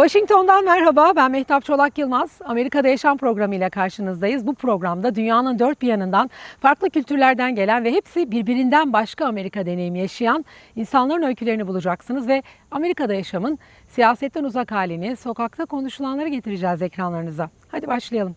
Washington'dan merhaba. Ben Mehtap Çolak Yılmaz. Amerika'da Yaşam programı ile karşınızdayız. Bu programda dünyanın dört bir yanından farklı kültürlerden gelen ve hepsi birbirinden başka Amerika deneyimi yaşayan insanların öykülerini bulacaksınız ve Amerika'da yaşamın siyasetten uzak halini, sokakta konuşulanları getireceğiz ekranlarınıza. Hadi başlayalım.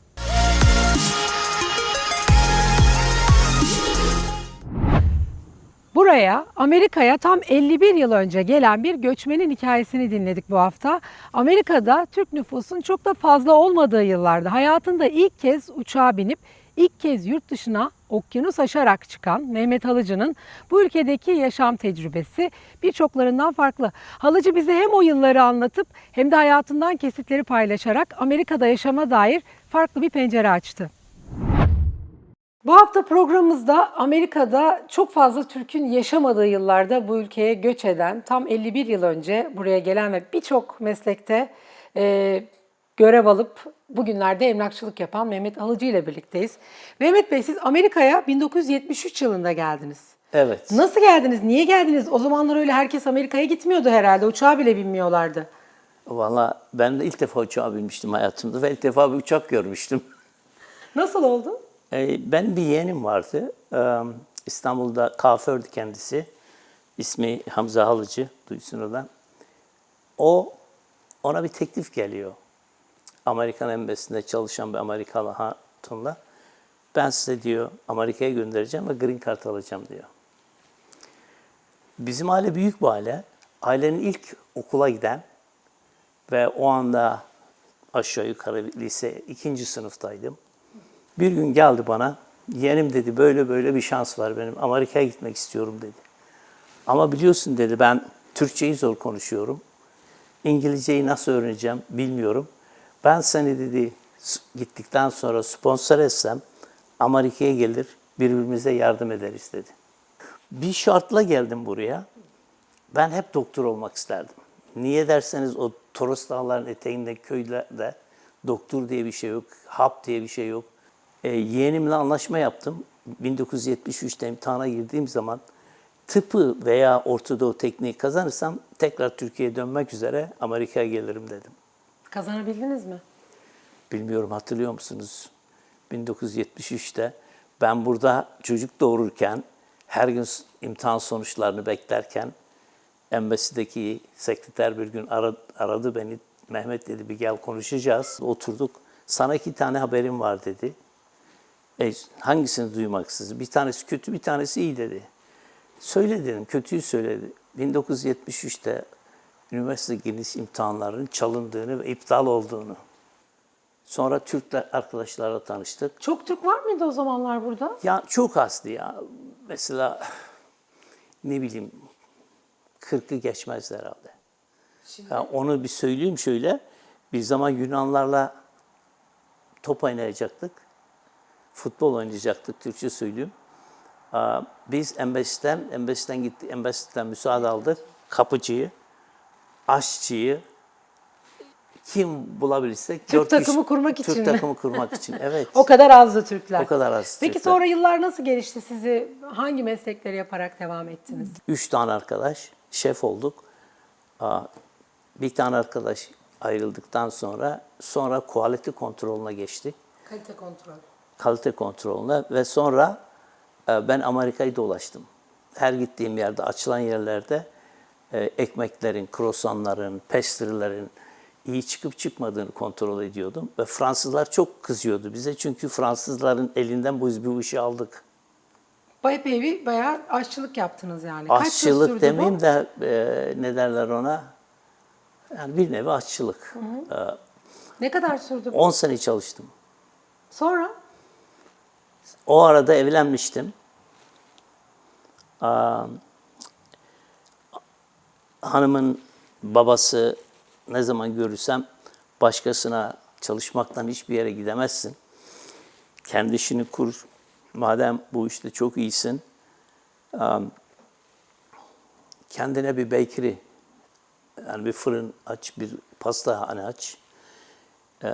Buraya Amerika'ya tam 51 yıl önce gelen bir göçmenin hikayesini dinledik bu hafta. Amerika'da Türk nüfusun çok da fazla olmadığı yıllarda hayatında ilk kez uçağa binip ilk kez yurt dışına okyanus aşarak çıkan Mehmet Halıcı'nın bu ülkedeki yaşam tecrübesi birçoklarından farklı. Halıcı bize hem o yılları anlatıp hem de hayatından kesitleri paylaşarak Amerika'da yaşama dair farklı bir pencere açtı. Bu hafta programımızda Amerika'da çok fazla Türk'ün yaşamadığı yıllarda bu ülkeye göç eden, tam 51 yıl önce buraya gelen ve birçok meslekte e, görev alıp bugünlerde emlakçılık yapan Mehmet Alıcı ile birlikteyiz. Mehmet Bey siz Amerika'ya 1973 yılında geldiniz. Evet. Nasıl geldiniz? Niye geldiniz? O zamanlar öyle herkes Amerika'ya gitmiyordu herhalde. Uçağa bile binmiyorlardı. Valla ben de ilk defa uçağa binmiştim hayatımda ve ilk defa bir uçak görmüştüm. Nasıl oldu? Ee, ben bir yeğenim vardı. Ee, İstanbul'da kuafördü kendisi. İsmi Hamza Halıcı, duysun oradan. O, ona bir teklif geliyor. Amerikan Embesi'nde çalışan bir Amerikalı hatunla. Ben size diyor Amerika'ya göndereceğim ve green card alacağım diyor. Bizim aile büyük bir aile. Ailenin ilk okula giden ve o anda aşağı yukarı lise ikinci sınıftaydım. Bir gün geldi bana, yeğenim dedi böyle böyle bir şans var benim, Amerika'ya gitmek istiyorum dedi. Ama biliyorsun dedi ben Türkçeyi zor konuşuyorum. İngilizceyi nasıl öğreneceğim bilmiyorum. Ben seni dedi gittikten sonra sponsor etsem Amerika'ya gelir birbirimize yardım ederiz dedi. Bir şartla geldim buraya. Ben hep doktor olmak isterdim. Niye derseniz o Toros Dağları'nın eteğinde köylerde doktor diye bir şey yok, hap diye bir şey yok. E, yeğenimle anlaşma yaptım. 1973'te imtihana girdiğim zaman tıpı veya ortodoğu tekniği kazanırsam tekrar Türkiye'ye dönmek üzere Amerika'ya gelirim dedim. Kazanabildiniz mi? Bilmiyorum hatırlıyor musunuz? 1973'te ben burada çocuk doğururken her gün imtihan sonuçlarını beklerken embasideki sekreter bir gün ara- aradı beni. Mehmet dedi bir gel konuşacağız. Oturduk. Sana iki tane haberim var dedi. E, hangisini duymak? Bir tanesi kötü bir tanesi iyi dedi. Söyle dedim, kötüyü söyledi. 1973'te üniversite giriş imtihanlarının çalındığını ve iptal olduğunu. Sonra Türkler arkadaşlarla tanıştık. Çok Türk var mıydı o zamanlar burada? Ya çok azdı ya. Mesela ne bileyim 40'ı geçmez herhalde. Ya onu bir söyleyeyim şöyle. Bir zaman Yunanlarla top oynayacaktık. Futbol oynayacaktık Türkçe söyleyeyim. Biz embesiden, embesiden gitti, embesiden müsaade aldık. Kapıcıyı, aşçıyı, kim bulabilirsek. Türk dört kişi- takımı kurmak için mi? Türk takımı kurmak için, evet. O kadar azdı Türkler. O kadar az Peki Türkler. sonra yıllar nasıl gelişti? Sizi hangi meslekleri yaparak devam ettiniz? Üç tane arkadaş, şef olduk. Bir tane arkadaş ayrıldıktan sonra, sonra quality kontrolüne geçtik. Kalite kontrol. Kalite kontrolüne ve sonra e, ben Amerika'yı dolaştım. Her gittiğim yerde, açılan yerlerde e, ekmeklerin, krosanların, pastrylerin iyi çıkıp çıkmadığını kontrol ediyordum. Ve Fransızlar çok kızıyordu bize çünkü Fransızların elinden biz bu işi aldık. Epey bir bayağı aşçılık yaptınız yani. Kaç Aşçılık demeyeyim bu? de e, ne derler ona? Yani bir nevi aşçılık. E, Ne kadar sürdü bu? 10 sene çalıştım. Sonra? O arada evlenmiştim. Aa, hanımın babası ne zaman görürsem başkasına çalışmaktan hiçbir yere gidemezsin. Kendi işini kur. Madem bu işte çok iyisin. kendine bir bakery, yani bir fırın aç, bir pastahane aç. Ee,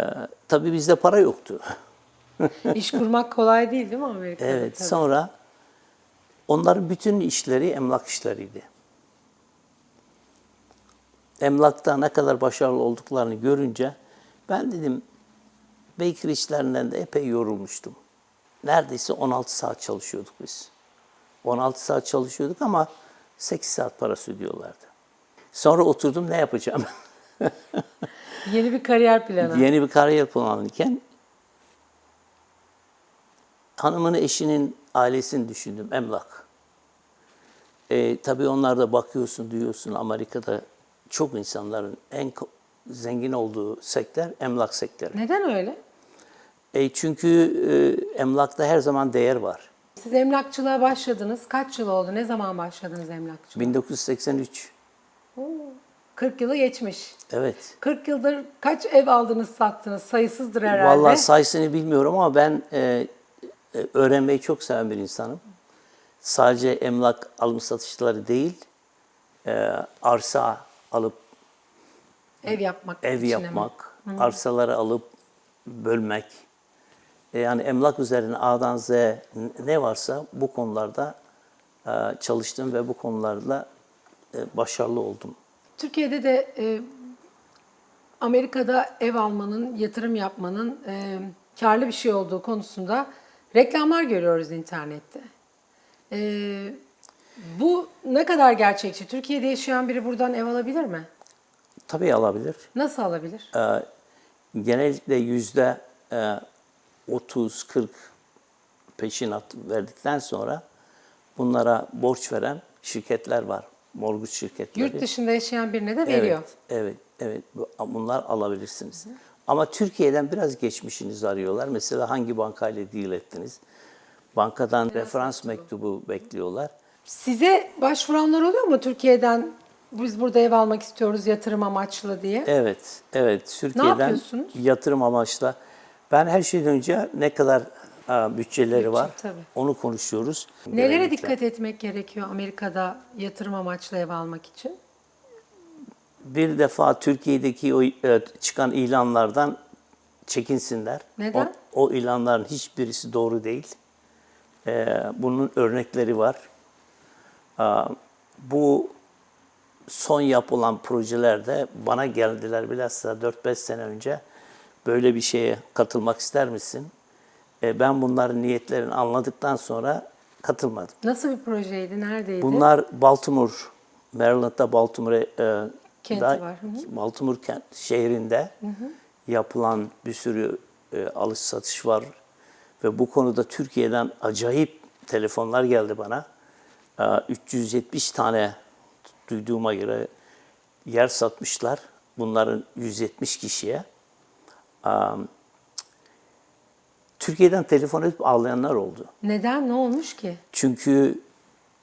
tabii bizde para yoktu. İş kurmak kolay değil değil mi Amerika'da? Evet, Tabii. sonra onların bütün işleri emlak işleriydi. emlakta ne kadar başarılı olduklarını görünce ben dedim Baker işlerinden de epey yorulmuştum. Neredeyse 16 saat çalışıyorduk biz. 16 saat çalışıyorduk ama 8 saat parası ödüyorlardı. Sonra oturdum ne yapacağım? Yeni bir kariyer planı. Yeni bir kariyer planlarken hanımın eşinin ailesini düşündüm, emlak. E, tabii onlar da bakıyorsun, duyuyorsun Amerika'da çok insanların en zengin olduğu sektör emlak sektörü. Neden öyle? E, çünkü e, emlakta her zaman değer var. Siz emlakçılığa başladınız. Kaç yıl oldu? Ne zaman başladınız emlakçılığa? 1983. 40 yılı geçmiş. Evet. 40 yıldır kaç ev aldınız sattınız? Sayısızdır herhalde. Vallahi sayısını bilmiyorum ama ben e, öğrenmeyi çok seven bir insanım. Sadece emlak alım satışları değil, e, arsa alıp ev yapmak ev için mi? yapmak, arsaları alıp bölmek. E, yani emlak üzerine A'dan Z ne varsa bu konularda e, çalıştım ve bu konularla e, başarılı oldum. Türkiye'de de e, Amerika'da ev almanın, yatırım yapmanın e, karlı bir şey olduğu konusunda reklamlar görüyoruz internette. E, bu ne kadar gerçekçi? Türkiye'de yaşayan biri buradan ev alabilir mi? Tabii alabilir. Nasıl alabilir? e, genellikle yüzde e, 30-40 peşinat verdikten sonra bunlara borç veren şirketler var. Mortgage şirketleri. Yurt dışında yaşayan birine de veriyor. Evet, evet, evet. Bu- Bunlar alabilirsiniz. Ama Türkiye'den biraz geçmişinizi arıyorlar. Mesela hangi bankayla deal ettiniz? Bankadan referans mektubu bekliyorlar. Size başvuranlar oluyor mu Türkiye'den? Biz burada ev almak istiyoruz yatırım amaçlı diye. Evet, evet. Türkiye'den yatırım amaçlı. Ben her şeyden önce ne kadar e, bütçeleri var tabii. onu konuşuyoruz. Nelere Genellikle. dikkat etmek gerekiyor Amerika'da yatırım amaçlı ev almak için? Bir defa Türkiye'deki o e, çıkan ilanlardan çekinsinler. Neden? O, o ilanların hiçbirisi doğru değil. E, bunun örnekleri var. Aa, bu son yapılan projelerde bana geldiler bilhassa 4-5 sene önce böyle bir şeye katılmak ister misin? E, ben bunların niyetlerini anladıktan sonra katılmadım. Nasıl bir projeydi? Neredeydi? Bunlar Baltimore, Maryland'da Baltimore e, Kenti da- var, hı hı. Baltimore kent, şehrinde yapılan bir sürü e, alış satış var ve bu konuda Türkiye'den acayip telefonlar geldi bana. E, 370 tane duyduğuma göre yer satmışlar. Bunların 170 kişiye. E, Türkiye'den telefon edip ağlayanlar oldu. Neden? Ne olmuş ki? Çünkü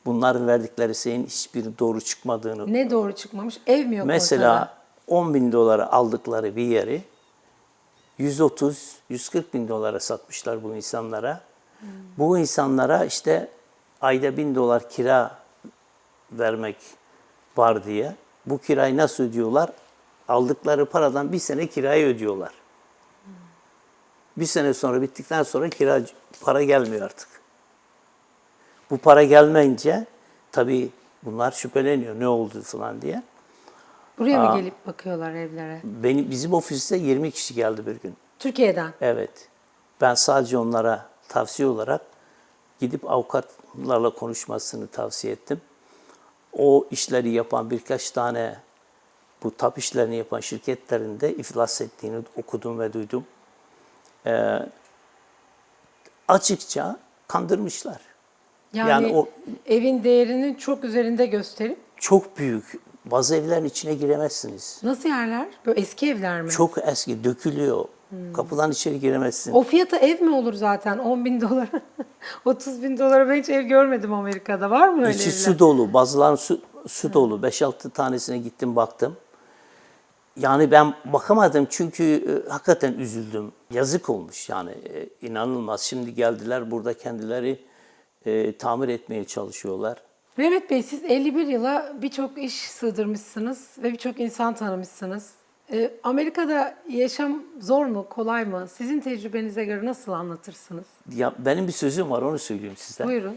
bunların verdikleri şeyin hiçbiri doğru çıkmadığını. Ne doğru çıkmamış? Ev mi yok Mesela ortada? 10 bin dolara aldıkları bir yeri 130-140 bin dolara satmışlar bu insanlara. Bu insanlara işte ayda bin dolar kira vermek var diye. Bu kirayı nasıl ödüyorlar? Aldıkları paradan bir sene kirayı ödüyorlar. Bir sene sonra bittikten sonra kira para gelmiyor artık. Bu para gelmeyince tabii bunlar şüpheleniyor ne oldu falan diye. Buraya mı Aa. gelip bakıyorlar evlere? Benim, bizim ofiste 20 kişi geldi bir gün. Türkiye'den. Evet. Ben sadece onlara tavsiye olarak gidip avukatlarla konuşmasını tavsiye ettim. O işleri yapan birkaç tane bu tap işlerini yapan şirketlerin de iflas ettiğini okudum ve duydum. Ee, açıkça kandırmışlar. Yani, Yani o- evin değerinin çok üzerinde gösterip Çok büyük. Bazı evlerin içine giremezsiniz. nasıl yerler? Böyle eski evler mi? Çok eski, dökülüyor. Kapıdan içeri giremezsin. O fiyata ev mi olur zaten? 10 bin dolara, 30 bin dolara ben hiç ev görmedim Amerika'da. Var mı öyle İçi evler? su dolu, bazıların su, su dolu. 5-6 tanesine gittim baktım. Yani ben bakamadım çünkü e, hakikaten üzüldüm. Yazık olmuş yani e, inanılmaz. Şimdi geldiler burada kendileri e, tamir etmeye çalışıyorlar. Mehmet Bey siz 51 yıla birçok iş sığdırmışsınız ve birçok insan tanımışsınız. Ee, Amerika'da yaşam zor mu, kolay mı? Sizin tecrübenize göre nasıl anlatırsınız? Ya benim bir sözüm var onu söyleyeyim size. Buyurun.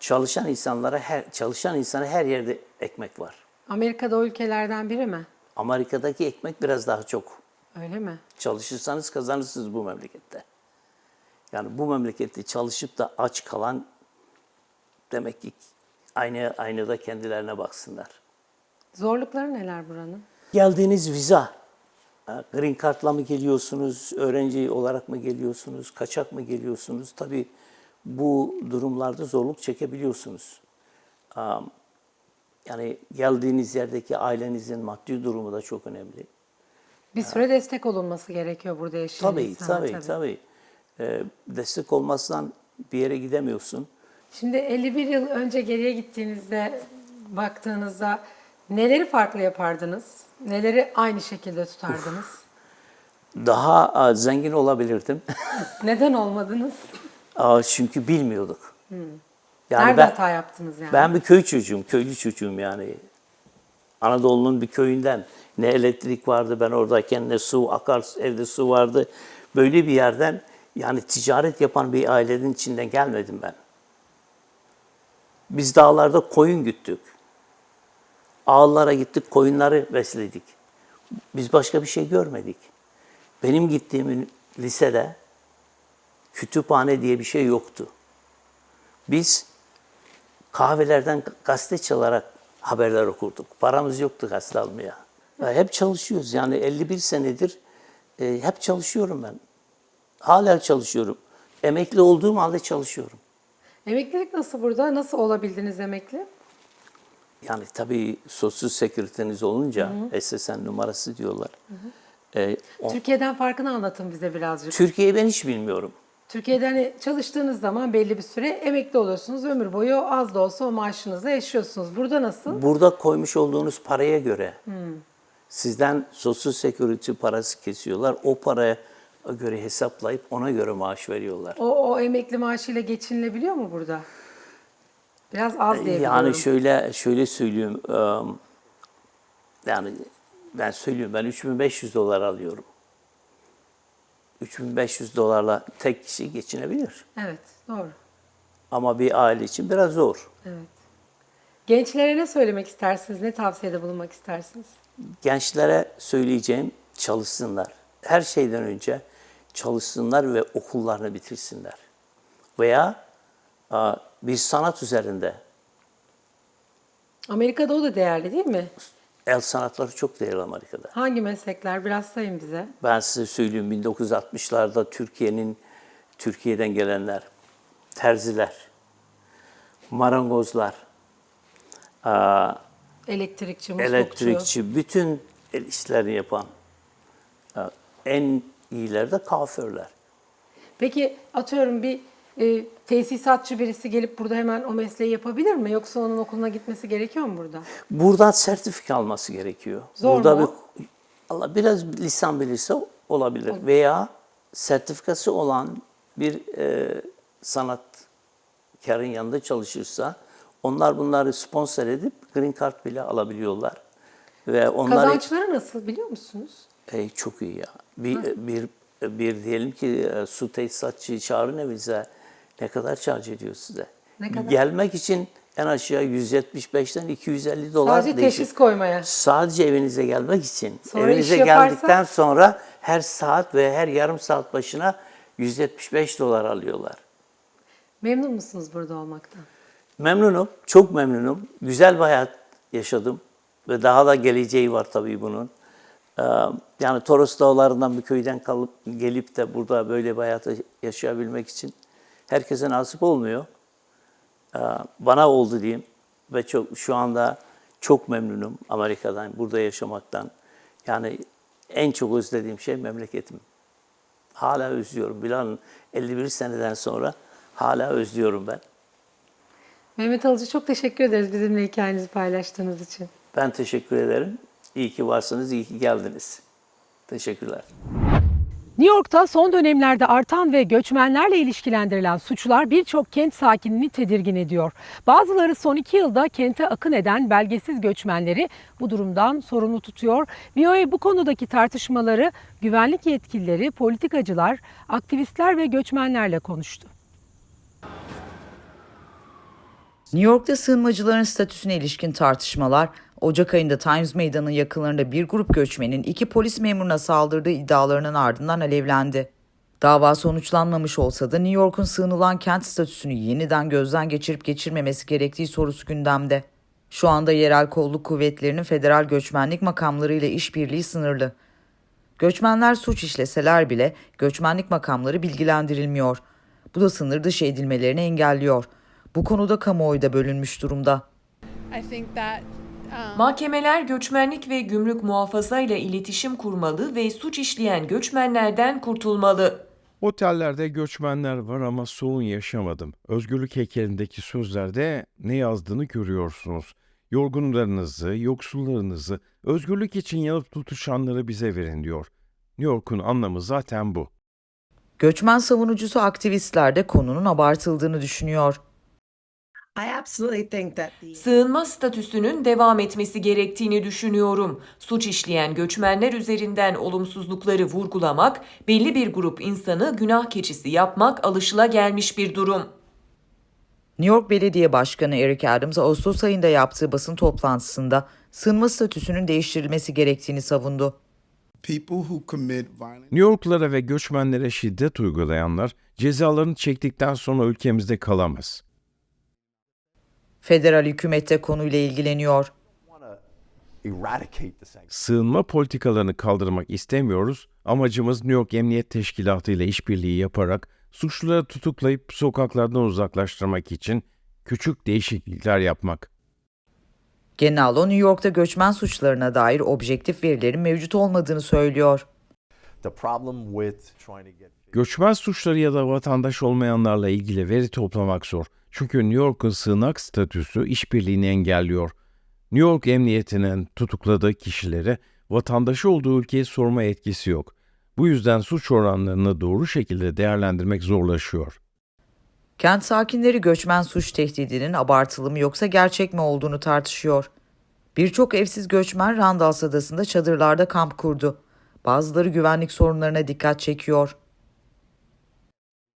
Çalışan insanlara her çalışan insana her yerde ekmek var. Amerika'da o ülkelerden biri mi? Amerika'daki ekmek biraz daha çok. Öyle mi? Çalışırsanız kazanırsınız bu memlekette. Yani bu memlekette çalışıp da aç kalan demek ki aynı aynada kendilerine baksınlar. Zorlukları neler buranın? Geldiğiniz viza, green card'la mı geliyorsunuz, öğrenci olarak mı geliyorsunuz, kaçak mı geliyorsunuz? Tabii bu durumlarda zorluk çekebiliyorsunuz. Yani geldiğiniz yerdeki ailenizin maddi durumu da çok önemli. Bir süre destek olunması gerekiyor burada yaşayan Tabii, insana, tabii, tabii. Ee, destek olmazsan bir yere gidemiyorsun. Şimdi 51 yıl önce geriye gittiğinizde baktığınızda neleri farklı yapardınız? Neleri aynı şekilde tutardınız? Daha zengin olabilirdim. Neden olmadınız? Aa, Çünkü bilmiyorduk. Yani Hmm. Nerede ben, hata yaptınız yani? ben bir köy çocuğum, köylü çocuğum yani. Anadolu'nun bir köyünden ne elektrik vardı ben oradayken ne su, akar evde su vardı. Böyle bir yerden yani ticaret yapan bir ailenin içinden gelmedim ben. Biz dağlarda koyun güttük. Ağlara gittik, koyunları besledik. Biz başka bir şey görmedik. Benim gittiğim lisede kütüphane diye bir şey yoktu. Biz kahvelerden gazete çalarak haberler okurduk. Paramız yoktu gazete almaya. Ya hep çalışıyoruz. Yani 51 senedir e, hep çalışıyorum ben. Hala çalışıyorum. Emekli olduğum halde çalışıyorum. Emeklilik nasıl burada? Nasıl olabildiniz emekli? Yani tabii sosyal sekreteriniz olunca SSN numarası diyorlar. E, o- Türkiye'den farkını anlatın bize birazcık. Türkiye'yi ben hiç bilmiyorum. Türkiye'de hani çalıştığınız zaman belli bir süre emekli oluyorsunuz. Ömür boyu az da olsa o maaşınızla yaşıyorsunuz. Burada nasıl? Burada koymuş olduğunuz paraya göre sizden sosyal security parası kesiyorlar. O paraya göre hesaplayıp ona göre maaş veriyorlar. O, o emekli maaşıyla geçinilebiliyor mu burada? Biraz az diye biliyorum. Yani şöyle şöyle söyleyeyim. ım, Yani ben söylüyorum ben 3500 dolar alıyorum. 3500 dolarla tek kişi geçinebilir. Evet, doğru. Ama bir aile için biraz zor. Evet. Gençlere ne söylemek istersiniz? Ne tavsiyede bulunmak istersiniz? gençlere söyleyeceğim çalışsınlar. Her şeyden önce çalışsınlar ve okullarını bitirsinler. Veya bir sanat üzerinde Amerika'da o da değerli değil mi? el sanatları çok değerli Amerika'da. Hangi meslekler? Biraz sayın bize. Ben size söyleyeyim 1960'larda Türkiye'nin Türkiye'den gelenler, terziler, marangozlar, Elektrikçi, muslukçu. elektrikçi, bütün el işlerini yapan en iyileri de kuaförler. Peki atıyorum bir e, tesisatçı birisi gelip burada hemen o mesleği yapabilir mi? Yoksa onun okuluna gitmesi gerekiyor mu burada? Buradan sertifika alması gerekiyor. Zor Burada mu? bir Allah biraz lisan bilirse olabilir veya sertifikası olan bir e, sanatkarın yanında çalışırsa onlar bunları sponsor edip green card bile alabiliyorlar. Ve onlar Kazançları nasıl biliyor musunuz? e, çok iyi ya. Bir, bir bir diyelim ki e, su tesisatçı çağırın evinize ne kadar charge ediyor size? Ne kadar? Gelmek için en aşağı 175'ten 250 dolar Sadece değişir. teşhis koymaya. Sadece evinize gelmek için. Sonra evinize yaparsa? geldikten sonra her saat ve her yarım saat başına 175 dolar alıyorlar. Memnun musunuz burada olmaktan? Memnunum, çok memnunum. Güzel bir hayat yaşadım ve daha da geleceği var tabii bunun. Ee, Yani Toros Dağları'ndan bir köyden kalıp gelip de burada böyle bir hayatı yaşayabilmek için herkese nasip olmuyor. Ee, Bana oldu diyeyim ve çok şu anda çok memnunum Amerika'dan, burada yaşamaktan. Yani en çok özlediğim şey memleketim. Hala özlüyorum. Bilal'ın 51 seneden sonra hala özlüyorum ben. Mehmet Alıcı çok teşekkür ederiz bizimle hikayenizi paylaştığınız için. Ben teşekkür ederim. İyi ki varsınız, iyi ki geldiniz. Teşekkürler. New York'ta son dönemlerde artan ve göçmenlerle ilişkilendirilen suçlar birçok kent sakinini tedirgin ediyor. Bazıları son iki yılda kente akın eden belgesiz göçmenleri bu durumdan sorumlu tutuyor. VOA bu konudaki tartışmaları güvenlik yetkilileri, politikacılar, aktivistler ve göçmenlerle konuştu. New York'ta sığınmacıların statüsüne ilişkin tartışmalar Ocak ayında Times Meydanı'nın yakınlarında bir grup göçmenin iki polis memuruna saldırdığı iddialarının ardından alevlendi. Dava sonuçlanmamış olsa da New York'un sığınılan kent statüsünü yeniden gözden geçirip geçirmemesi gerektiği sorusu gündemde. Şu anda yerel kolluk kuvvetlerinin federal göçmenlik makamlarıyla işbirliği sınırlı. Göçmenler suç işleseler bile göçmenlik makamları bilgilendirilmiyor. Bu da sınır dışı edilmelerini engelliyor. Bu konuda kamuoyu da bölünmüş durumda. I think that Mahkemeler göçmenlik ve gümrük muhafaza ile iletişim kurmalı ve suç işleyen göçmenlerden kurtulmalı. Otellerde göçmenler var ama sorun yaşamadım. Özgürlük heykelindeki sözlerde ne yazdığını görüyorsunuz. Yorgunlarınızı, yoksullarınızı, özgürlük için yanıp tutuşanları bize verin diyor. New York'un anlamı zaten bu. Göçmen savunucusu aktivistler de konunun abartıldığını düşünüyor. I absolutely think that the Sığınma statüsünün devam etmesi gerektiğini düşünüyorum. Suç işleyen göçmenler üzerinden olumsuzlukları vurgulamak, belli bir grup insanı günah keçisi yapmak alışılagelmiş bir durum. New York Belediye Başkanı Eric Adams Ağustos ayında yaptığı basın toplantısında sığınma statüsünün değiştirilmesi gerektiğini savundu. people who commit violent New Yorklara ve göçmenlere şiddet uygulayanlar cezalarını çektikten sonra ülkemizde kalamaz. Federal hükümet de konuyla ilgileniyor. Sığınma politikalarını kaldırmak istemiyoruz. Amacımız New York Emniyet Teşkilatı ile işbirliği yaparak suçluları tutuklayıp sokaklardan uzaklaştırmak için küçük değişiklikler yapmak. Genalo New York'ta göçmen suçlarına dair objektif verilerin mevcut olmadığını söylüyor. Göçmen suçları ya da vatandaş olmayanlarla ilgili veri toplamak zor. Çünkü New York'un sığınak statüsü işbirliğini engelliyor. New York Emniyeti'nin tutukladığı kişilere vatandaşı olduğu ülkeyi sorma etkisi yok. Bu yüzden suç oranlarını doğru şekilde değerlendirmek zorlaşıyor. Kent sakinleri göçmen suç tehdidinin abartılı mı yoksa gerçek mi olduğunu tartışıyor. Birçok evsiz göçmen Randalls Adası'nda çadırlarda kamp kurdu. Bazıları güvenlik sorunlarına dikkat çekiyor.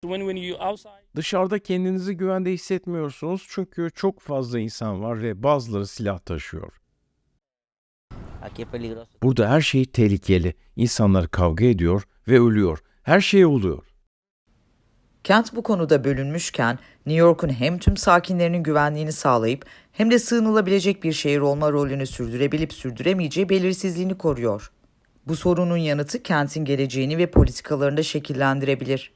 when when you outside Dışarıda kendinizi güvende hissetmiyorsunuz çünkü çok fazla insan var ve bazıları silah taşıyor. Burada her şey tehlikeli. İnsanlar kavga ediyor ve ölüyor. Her şey oluyor. Kent bu konuda bölünmüşken New York'un hem tüm sakinlerinin güvenliğini sağlayıp hem de sığınılabilecek bir şehir olma rolünü sürdürebilip sürdüremeyeceği belirsizliğini koruyor. Bu sorunun yanıtı kentin geleceğini ve politikalarını da şekillendirebilir.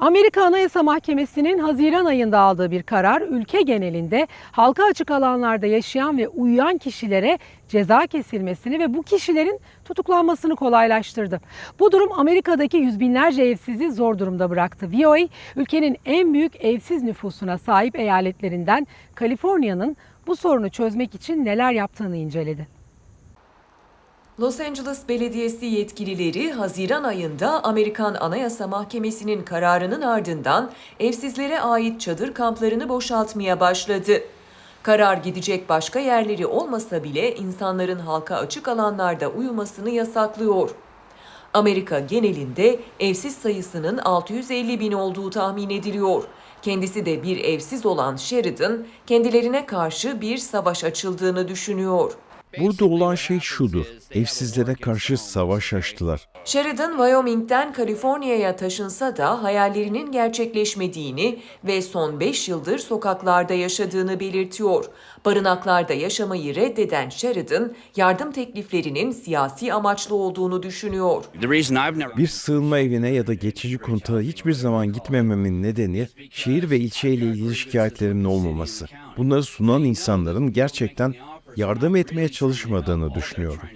Amerika Anayasa Mahkemesi'nin Haziran ayında aldığı bir karar ülke genelinde halka açık alanlarda yaşayan ve uyuyan kişilere ceza kesilmesini ve bu kişilerin tutuklanmasını kolaylaştırdı. Bu durum Amerika'daki yüz binlerce evsizi zor durumda bıraktı. VOA ülkenin en büyük evsiz nüfusuna sahip eyaletlerinden Kaliforniya'nın bu sorunu çözmek için neler yaptığını inceledi. Los Angeles Belediyesi yetkilileri Haziran ayında Amerikan Anayasa Mahkemesi'nin kararının ardından evsizlere ait çadır kamplarını boşaltmaya başladı. Karar gidecek başka yerleri olmasa bile insanların halka açık alanlarda uyumasını yasaklıyor. Amerika genelinde evsiz sayısının 650 bin olduğu tahmin ediliyor. Kendisi de bir evsiz olan Sheridan, kendilerine karşı bir savaş açıldığını düşünüyor. Burada olan şey şudur. Evsizlere karşı savaş açtılar. Sheridan, Wyoming'den Kaliforniya'ya taşınsa da hayallerinin gerçekleşmediğini ve son 5 yıldır sokaklarda yaşadığını belirtiyor. Barınaklarda yaşamayı reddeden Sheridan, yardım tekliflerinin siyasi amaçlı olduğunu düşünüyor. Bir sığınma evine ya da geçici konutağa hiçbir zaman gitmememin nedeni şehir ve ilçeyle ilgili şikayetlerimin olmaması. Bunları sunan insanların gerçekten yardım etmeye çalışmadığını düşünüyorum.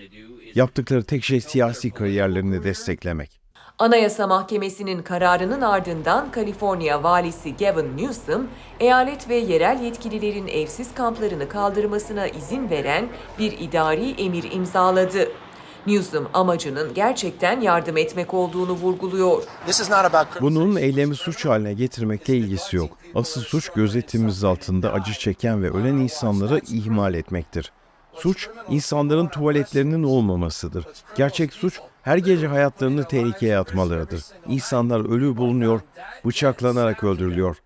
Yaptıkları tek şey siyasi kariyerlerini desteklemek. Anayasa Mahkemesi'nin kararının ardından Kaliforniya valisi Gavin Newsom, eyalet ve yerel yetkililerin evsiz kamplarını kaldırmasına izin veren bir idari emir imzaladı. Newsom amacının gerçekten yardım etmek olduğunu vurguluyor. Bunun eylemi suç haline getirmekle ilgisi yok. Asıl suç gözetimimiz altında acı çeken ve ölen insanları ihmal etmektir. Suç, insanların tuvaletlerinin olmamasıdır. Gerçek suç, her gece hayatlarını tehlikeye atmalarıdır. İnsanlar ölü bulunuyor, bıçaklanarak öldürülüyor.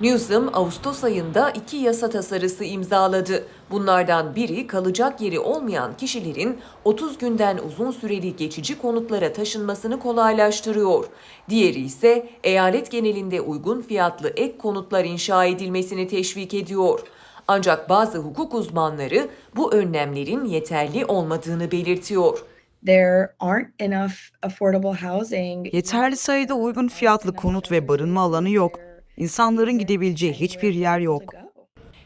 Newsom, Ağustos ayında iki yasa tasarısı imzaladı. Bunlardan biri kalacak yeri olmayan kişilerin 30 günden uzun süreli geçici konutlara taşınmasını kolaylaştırıyor. Diğeri ise eyalet genelinde uygun fiyatlı ek konutlar inşa edilmesini teşvik ediyor. Ancak bazı hukuk uzmanları bu önlemlerin yeterli olmadığını belirtiyor. There aren't enough affordable housing. Yeterli sayıda uygun fiyatlı konut ve barınma alanı yok. İnsanların gidebileceği hiçbir yer yok.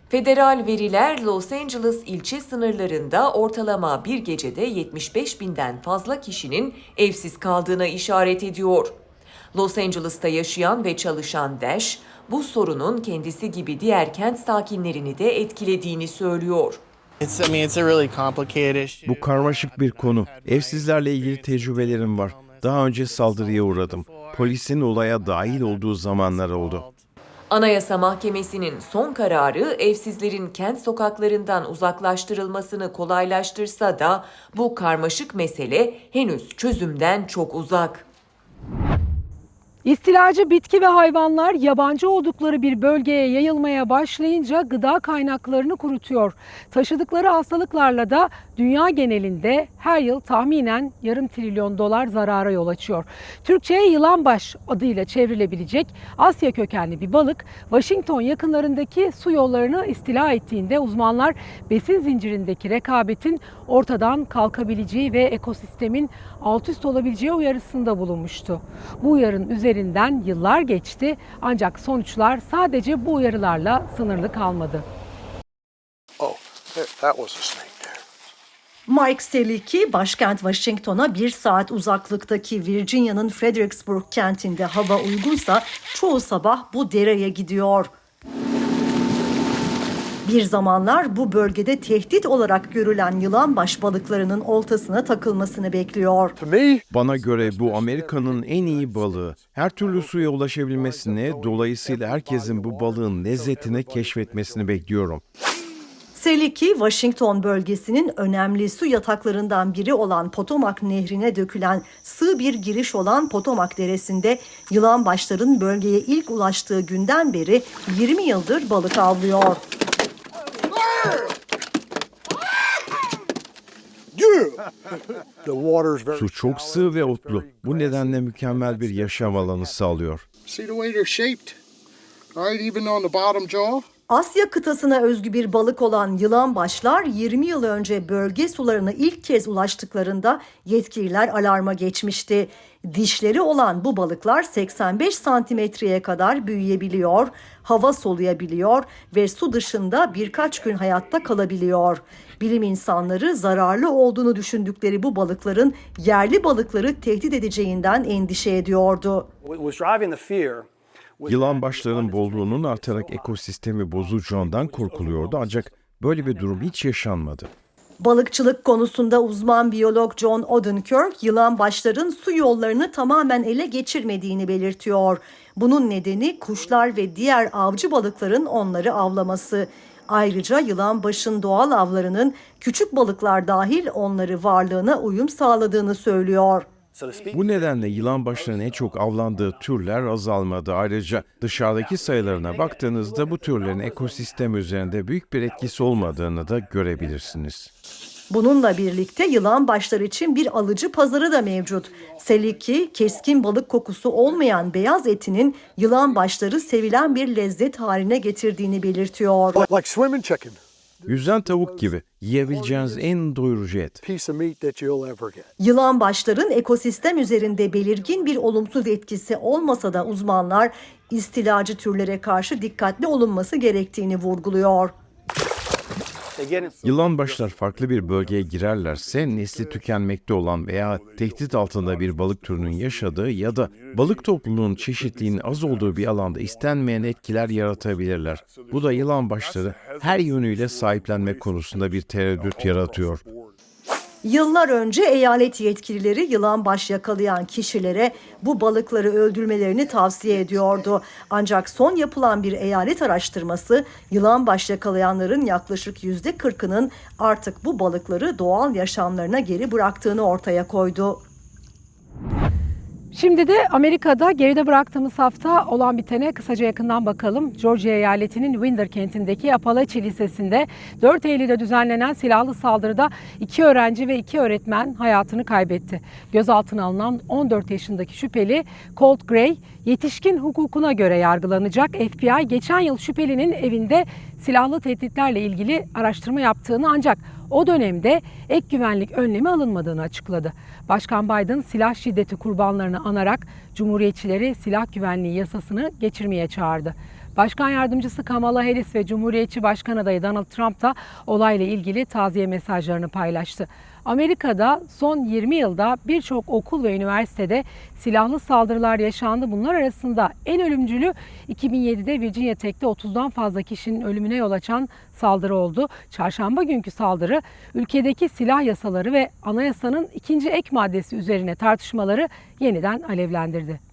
Federal veriler Los Angeles ilçe sınırlarında ortalama bir gecede 75 binden fazla kişinin evsiz kaldığına işaret ediyor. Los Angeles'ta yaşayan ve çalışan Dash, bu sorunun kendisi gibi diğer kent sakinlerini de etkilediğini söylüyor. Bu karmaşık bir konu. Evsizlerle ilgili tecrübelerim var. Daha önce saldırıya uğradım. Polisin olaya dahil olduğu zamanlar oldu. Anayasa Mahkemesi'nin son kararı evsizlerin kent sokaklarından uzaklaştırılmasını kolaylaştırsa da bu karmaşık mesele henüz çözümden çok uzak. İstilacı bitki ve hayvanlar yabancı oldukları bir bölgeye yayılmaya başlayınca gıda kaynaklarını kurutuyor. Taşıdıkları hastalıklarla da dünya genelinde her yıl tahminen yarım trilyon dolar zarara yol açıyor. Türkçe'ye yılanbaş adıyla çevrilebilecek Asya kökenli bir balık Washington yakınlarındaki su yollarını istila ettiğinde uzmanlar besin zincirindeki rekabetin ortadan kalkabileceği ve ekosistemin alt üst olabileceği uyarısında bulunmuştu. Bu uyarının üzerinden yıllar geçti ancak sonuçlar sadece bu uyarılarla sınırlı kalmadı. Mike Selicki, başkent Washington'a bir saat uzaklıktaki Virginia'nın Fredericksburg kentinde hava uygunsa çoğu sabah bu dereye gidiyor. Bir zamanlar bu bölgede tehdit olarak görülen yılanbaş balıklarının oltasına takılmasını bekliyor. Bana göre bu Amerika'nın en iyi balığı. Her türlü suya ulaşabilmesini, dolayısıyla herkesin bu balığın lezzetini keşfetmesini bekliyorum. Selicki, Washington bölgesinin önemli su yataklarından biri olan Potomac Nehri'ne dökülen sığ bir giriş olan Potomac Deresi'nde yılanbaşların bölgeye ilk ulaştığı günden beri 20 yıldır balık avlıyor. Su çok sığ ve otlu. Bu nedenle mükemmel bir yaşam alanı sağlıyor. See the way they're shaped? Right, even on the bottom jaw. Asya kıtasına özgü bir balık olan yılanbaşlar 20 yıl önce bölge sularına ilk kez ulaştıklarında yetkililer alarma geçmişti. Dişleri olan bu balıklar 85 santimetreye kadar büyüyebiliyor, hava soluyabiliyor ve su dışında birkaç gün hayatta kalabiliyor. Bilim insanları zararlı olduğunu düşündükleri bu balıkların yerli balıkları tehdit edeceğinden endişe ediyordu. Yılan başlarının bolluğunun artarak ekosistemi bozacağından korkuluyordu ancak böyle bir durum hiç yaşanmadı. Balıkçılık konusunda uzman biyolog John Odenkirk, yılan başların su yollarını tamamen ele geçirmediğini belirtiyor. Bunun nedeni kuşlar ve diğer avcı balıkların onları avlaması. Ayrıca yılan başın doğal avlarının küçük balıklar dahil onları varlığına uyum sağladığını söylüyor. Bu nedenle yılan başlarının en çok avlandığı türler azalmadı. Ayrıca dışarıdaki sayılarına baktığınızda bu türlerin ekosistem üzerinde büyük bir etkisi olmadığını da görebilirsiniz. Bununla birlikte yılan başlar için bir alıcı pazarı da mevcut. Selikki, keskin balık kokusu olmayan beyaz etinin yılan başları sevilen bir lezzet haline getirdiğini belirtiyor. Like swimming chicken. Yüzden tavuk gibi yiyebileceğiniz en doyurucu et. Yılan başların ekosistem üzerinde belirgin bir olumsuz etkisi olmasa da uzmanlar istilacı türlere karşı dikkatli olunması gerektiğini vurguluyor. Yılan başlar farklı bir bölgeye girerlerse nesli tükenmekte olan veya tehdit altında bir balık türünün yaşadığı ya da balık topluluğunun çeşitliliğinin az olduğu bir alanda istenmeyen etkiler yaratabilirler. Bu da yılan başları her yönüyle sahiplenme konusunda bir tereddüt yaratıyor. Yıllar önce eyalet yetkilileri yılan baş yakalayan kişilere bu balıkları öldürmelerini tavsiye ediyordu. Ancak son yapılan bir eyalet araştırması yılan baş yakalayanların yaklaşık yüzde 40'ının artık bu balıkları doğal yaşamlarına geri bıraktığını ortaya koydu. Şimdi de Amerika'da geride bıraktığımız hafta olan bitene kısaca yakından bakalım. Georgia eyaletinin Winder kentindeki Apalachee Lisesi'nde 4 Eylül'de düzenlenen silahlı saldırıda iki öğrenci ve iki öğretmen hayatını kaybetti. Gözaltına alınan 14 yaşındaki şüpheli Colt Gray yetişkin hukukuna göre yargılanacak. FBI geçen yıl şüphelinin evinde silahlı tehditlerle ilgili araştırma yaptığını ancak o dönemde ek güvenlik önlemi alınmadığını açıkladı. Başkan Biden silah şiddeti kurbanlarını anarak Cumhuriyetçileri silah güvenliği yasasını geçirmeye çağırdı. Başkan yardımcısı Kamala Harris ve Cumhuriyetçi Başkan adayı Donald Trump da olayla ilgili taziye mesajlarını paylaştı. Amerika'da son 20 yılda birçok okul ve üniversitede silahlı saldırılar yaşandı. Bunlar arasında en ölümcülü 2007'de Virginia Tech'te 30'dan fazla kişinin ölümüne yol açan saldırı oldu. Çarşamba günkü saldırı ülkedeki silah yasaları ve anayasanın ikinci ek maddesi üzerine tartışmaları yeniden alevlendirdi.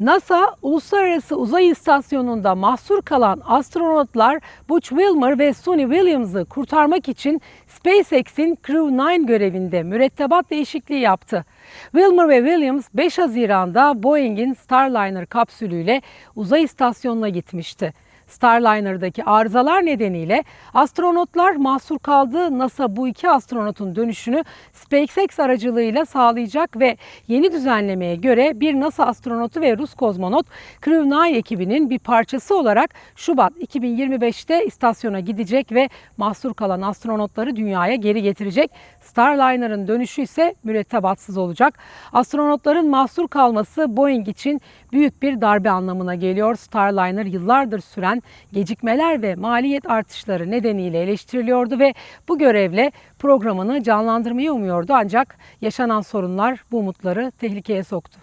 NASA Uluslararası Uzay İstasyonu'nda mahsur kalan astronotlar Butch Wilmer ve Suni Williams'ı kurtarmak için SpaceX'in Crew 9 görevinde mürettebat değişikliği yaptı. Wilmer ve Williams 5 Haziran'da Boeing'in Starliner kapsülüyle uzay istasyonuna gitmişti. Starliner'daki arızalar nedeniyle astronotlar mahsur kaldı. NASA bu iki astronotun dönüşünü SpaceX aracılığıyla sağlayacak ve yeni düzenlemeye göre bir NASA astronotu ve Rus kozmonot 9 ekibinin bir parçası olarak Şubat 2025'te istasyona gidecek ve mahsur kalan astronotları dünyaya geri getirecek. Starliner'ın dönüşü ise mürettebatsız olacak. Astronotların mahsur kalması Boeing için büyük bir darbe anlamına geliyor. Starliner yıllardır süren gecikmeler ve maliyet artışları nedeniyle eleştiriliyordu ve bu görevle programını canlandırmayı umuyordu ancak yaşanan sorunlar bu umutları tehlikeye soktu.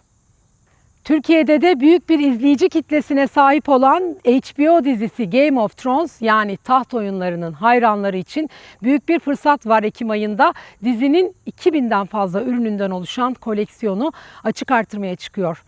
Türkiye'de de büyük bir izleyici kitlesine sahip olan HBO dizisi Game of Thrones yani taht oyunlarının hayranları için büyük bir fırsat var Ekim ayında. Dizinin 2000'den fazla ürününden oluşan koleksiyonu açık artırmaya çıkıyor.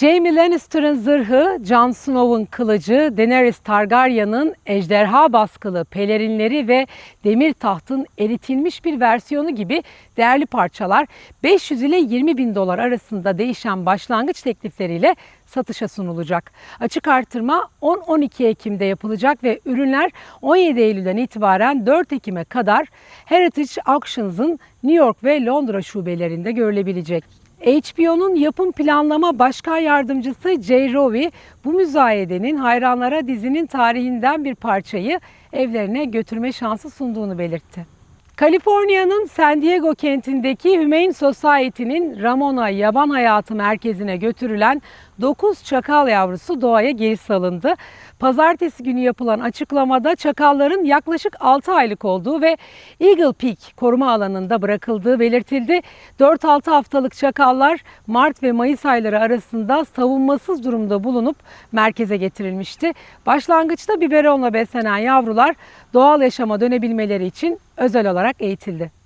Jaime Lannister'ın zırhı, Jon Snow'un kılıcı, Daenerys Targaryen'ın ejderha baskılı pelerinleri ve demir tahtın eritilmiş bir versiyonu gibi değerli parçalar 500 ile 20 bin dolar arasında değişen başlangıç teklifleriyle satışa sunulacak. Açık artırma 10-12 Ekim'de yapılacak ve ürünler 17 Eylül'den itibaren 4 Ekim'e kadar Heritage Auctions'ın New York ve Londra şubelerinde görülebilecek. HBO'nun yapım planlama başkan yardımcısı Jay Rowe bu müzayedenin hayranlara dizinin tarihinden bir parçayı evlerine götürme şansı sunduğunu belirtti. Kaliforniya'nın San Diego kentindeki Humane Society'nin Ramona Yaban Hayatı Merkezi'ne götürülen 9 çakal yavrusu doğaya geri salındı. Pazartesi günü yapılan açıklamada çakalların yaklaşık 6 aylık olduğu ve Eagle Peak koruma alanında bırakıldığı belirtildi. 4-6 haftalık çakallar Mart ve Mayıs ayları arasında savunmasız durumda bulunup merkeze getirilmişti. Başlangıçta biberonla beslenen yavrular doğal yaşama dönebilmeleri için özel olarak eğitildi.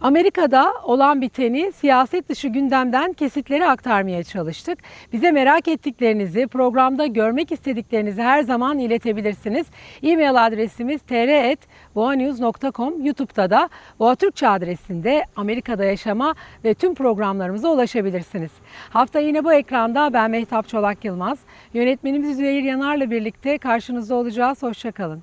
Amerika'da olan biteni siyaset dışı gündemden kesitleri aktarmaya çalıştık. Bize merak ettiklerinizi, programda görmek istediklerinizi her zaman iletebilirsiniz. E-mail adresimiz tr.boğanews.com YouTube'da da Boğa Türkçe adresinde Amerika'da yaşama ve tüm programlarımıza ulaşabilirsiniz. Hafta yine bu ekranda ben Mehtap Çolak Yılmaz. Yönetmenimiz Üzeyir Yanar'la birlikte karşınızda olacağız. Hoşçakalın.